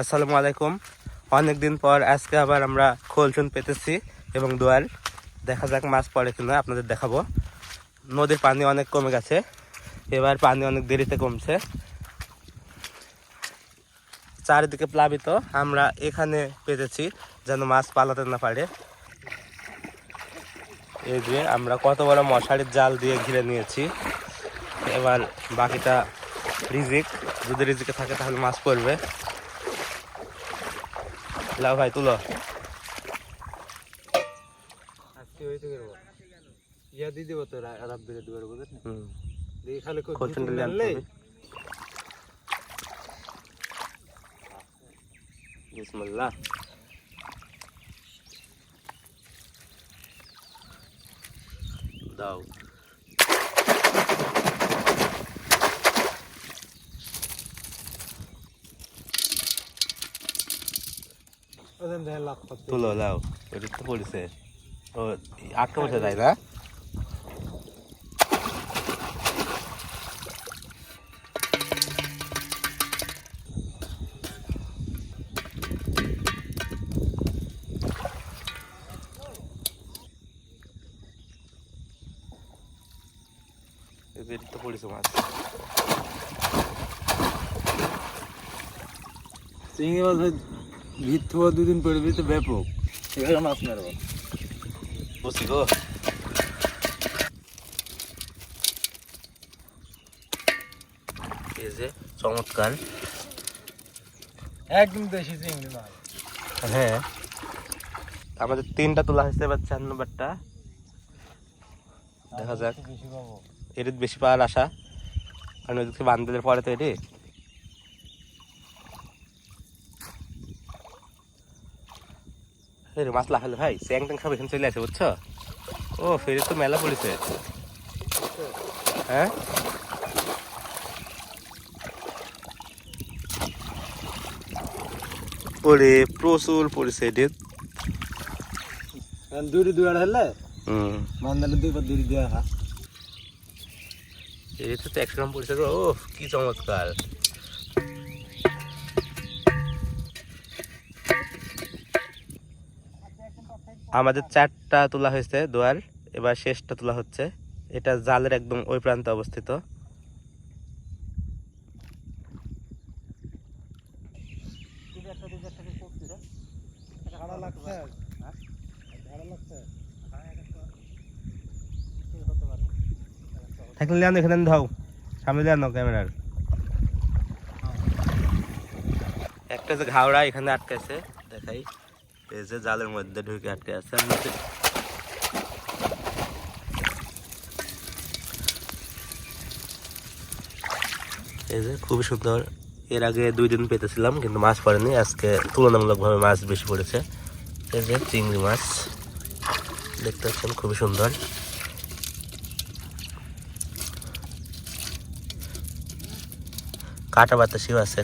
আসসালামু আলাইকুম। অনেকদিন পর আজকে আবার আমরা খোলচুন পেতেছি এবং দোয়াল দেখা যাক মাছ পড়ে কিনা, আপনাদের দেখাবো। নদীর পানি অনেক কমে গেছে। এবার পানি অনেক দেরিতে কমছে। চারিদিকে প্লাবিত। আমরা এখানে পেতেছি যেন মাছ পালাতে না পারে। এই যে আমরা কত বড় মশারির জাল দিয়ে ঘিরে নিয়েছি। এবার বাকিটা রিজিক। যদি রিজিকে থাকে তাহলে মাছ পড়বে। লাও ভাই তুলো। আজকে হইতে গেল ইয়া দিয়ে দেবো তো রাত বেড়ে দেবো বুঝলেন দেখি খালি হবে। বিসমিল্লাহ। দাও। তুলো লাও ওটা তো পড়েছে। ও আটকে বসে যায় না? এদের তো পড়েছে মাছ। চিংড়ি মাছ ভিত থেকে দুদিন পড়বি তো ব্যাপক। এখানে মাছ মারবো বসি গো। এই যে চমৎকার। একদম দেশি চিংড়ি মাছ। হ্যাঁ। আমাদের তিনটা তোলা হয়েছে এবার চার নম্বরটা দেখা যাক। বেশি বেশি পাওয়ার আশা। কারণ ওদিকে বান্ধবের পরে তো এটি রে মাছ লাগালে ভাই স্যাং ট্যাং সব এখানে চলে আসে বুঝছ? ও ফেরি তো মেলা পড়েছে। হ্যাঁ? পড়ে প্রচুর পড়েছে এটি। দূরে দূরে হলে? হুম। মান্দালে দুইবার দূরে দেওয়া হা এতে তো একশো গ্রাম পড়েছে গো ও কি চমৎকার। আমাদের চারটা তোলা হয়েছে দোয়ার, এবার শেষটা তোলা হচ্ছে। এটা জালের একদম ওই প্রান্তে অবস্থিত। থাকলে আনো এখানে ধাও সামনে আনো ক্যামেরার। একটা যে ঘাওড়া এখানে আটকাছে দেখাই। এই যে জালের মধ্যে ঢুকে আটকে আছে নিচে এই যে খুবই সুন্দর। এর আগে দুই দিন পেতেছিলাম, কিন্তু মাছ পড়েনি। আজকে তুলনামূলকভাবে মাছ বেশি পড়েছে। এই যে চিংড়ি মাছ, দেখতে পাচ্ছেন খুবই সুন্দর। কাটা বাতাসিও আছে।